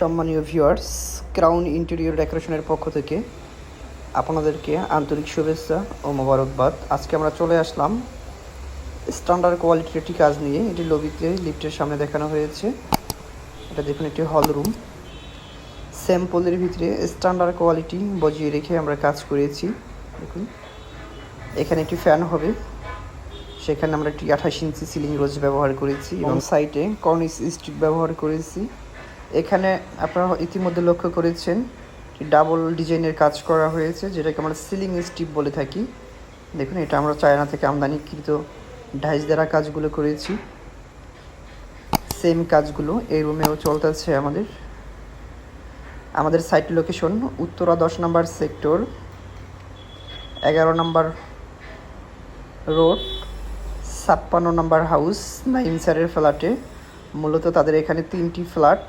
সম্মানীয় viewers crown interior ডেকোরেশনের পক্ষ থেকে আপনাদেরকে আন্তরিক শুভেচ্ছা ও মোবারকবাদ। আজকে আমরা চলে আসলাম স্ট্যান্ডার্ড কোয়ালিটির একটি কাজ নিয়ে। এটি লবিতে লিফটের সামনে দেখানো হয়েছে। এটা দেখুন একটি হল রুম স্যাম্পলের ভিতরে স্ট্যান্ডার্ড কোয়ালিটি বজিয়ে রেখে আমরা কাজ করেছি। দেখুন এখানে একটি ফ্যান হবে। সেখানে আমরা একটি আঠাশ ইঞ্চি সিলিং রোজ ব্যবহার করেছি এবং সাইটে কর্নিস স্টিক ব্যবহার করেছি। এখানে আপনারা ইতিমধ্যে লক্ষ্য করেছেন ডাবল ডিজাইনের কাজ করা হয়েছে, যেটাকে আমরা সিলিং স্টিপ বলে থাকি। দেখুন, এটা আমরা চায়না থেকে আমদানিকৃত ঢাইস দ্বারা কাজগুলো করেছি। সেম কাজগুলো এই রুমেও চলতেছে আমাদের। আমাদের সাইট লোকেশন উত্তরা দশ নম্বর সেক্টর, এগারো নম্বর রোড, ছাপ্পান্ন নম্বর হাউস নাইম স্যারের ফ্ল্যাটে। মূলত তাদের এখানে তিনটি ফ্ল্যাট।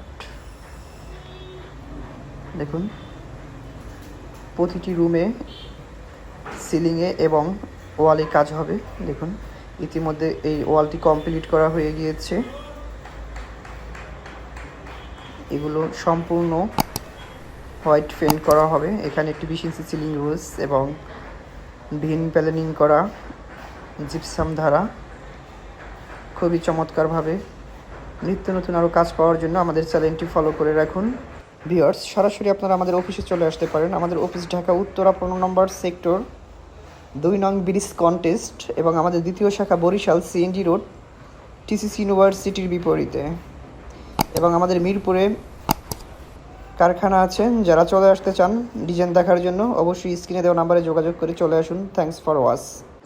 দেখুন। প্রতিটি রুমে সিলিংয়ে এবং ওয়ালে কাজ হবে, দেখুন। ইতিমধ্যে এই ওয়ালটি কমপ্লিট করা হয়ে গিয়েছে। এগুলো সম্পূর্ণ হোয়াইট পেন্ট করা হবে। এখানে একটি বিশ সিলিং রোজ এবং ভিন প্যালেনিং করা জিপসাম ধারা। খুবই চমৎকারভাবে নিত্য নতুন আরও কাজ পাওয়ার জন্য আমাদের চ্যানেলটি ফলো করে রাখুন। ভিওর্স সরাসরি আপনারা আমাদের অফিসে চলে আসতে পারেন। আমাদের অফিস ঢাকা উত্তরা পনেরো নম্বর সেক্টর দুই নং ব্রিজ কন্টেস্ট এবং আমাদের দ্বিতীয় শাখা বরিশাল সিএনজি রোড টিসিসি ইউনিভার্সিটির বিপরীতে। এবং আমাদের মিরপুরে কারখানা আছে। যারা চলে আসতে চান ডিজাইন দেখার জন্য অবশ্যই স্ক্রিনে দেওয়া নাম্বারে যোগাযোগ করে চলে আসুন। Thanks for watch